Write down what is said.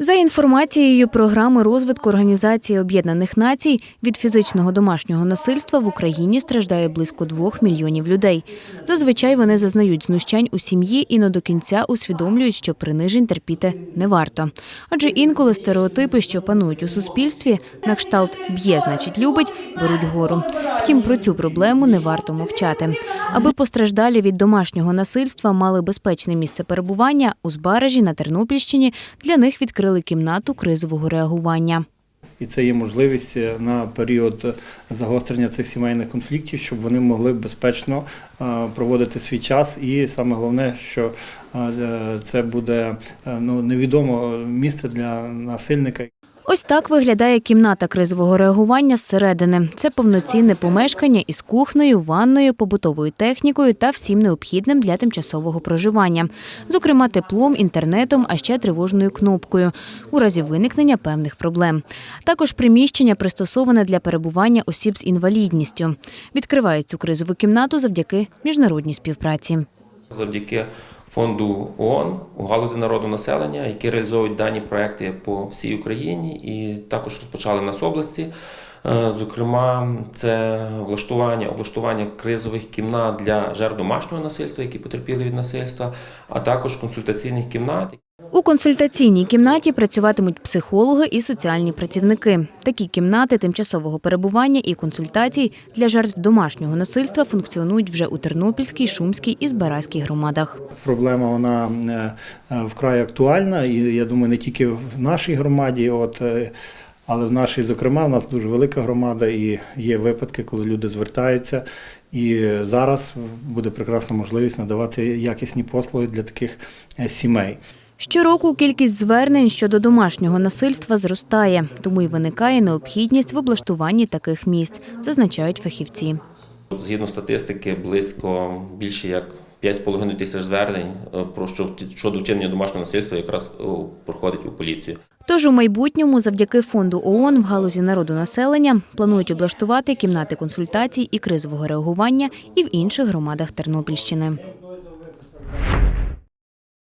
За інформацією програми розвитку Організації Об'єднаних Націй, від фізичного домашнього насильства в Україні страждає близько двох мільйонів людей. Зазвичай вони зазнають знущань у сім'ї і не до кінця усвідомлюють, що принижень терпіти не варто. Адже інколи стереотипи, що панують у суспільстві, на кшталт б'є, значить любить, беруть гору. Втім, про цю проблему не варто мовчати. Аби постраждалі від домашнього насильства мали безпечне місце перебування у Збаражі на Тернопільщині, для них відкрили кімнату кризового реагування. І це є можливість е, на період загострення цих сімейних конфліктів, щоб вони могли безпечно е, проводити свій час. І саме головне, що е, це буде е, ну, невідоме місце для насильника. Ось так виглядає кімната кризового реагування зсередини. Це повноцінне помешкання із кухнею, ванною, побутовою технікою та всім необхідним для тимчасового проживання, зокрема теплом, інтернетом, а ще тривожною кнопкою у разі виникнення певних проблем. Також приміщення пристосоване для перебування осіб з інвалідністю. Відкривають цю кризову кімнату завдяки міжнародній співпраці. завдяки фонду ООН у галузі народу населення, які реалізовують дані проекти по всій Україні, і також розпочали нас області. Е, Зокрема, це влаштування, облаштування кризових кімнат для жертв домашнього насильства, які потерпіли від насильства, а також консультаційних кімнат. У консультаційній кімнаті працюватимуть психологи і соціальні працівники. Такі кімнати тимчасового перебування і консультацій для жертв домашнього насильства функціонують вже у Тернопільській, Шумській і Збаразькій громадах. Проблема вона е, е, вкрай актуальна, і я думаю, не тільки в нашій громаді, от, але в нашій, зокрема, в нас дуже велика громада, і є випадки, коли люди звертаються. І зараз буде прекрасна можливість надавати якісні послуги для таких е, сімей. Щороку кількість звернень щодо домашнього насильства зростає, тому й виникає необхідність в облаштуванні таких місць, зазначають фахівці. Згідно статистики, близько більше як 5,5 тисяч звернень е, про що щодо вчинення домашнього насильства якраз е, проходить у поліцію. Тож у майбутньому, завдяки фонду ООН в галузі народу населення планують облаштувати кімнати консультацій і кризового реагування і в інших громадах Тернопільщини.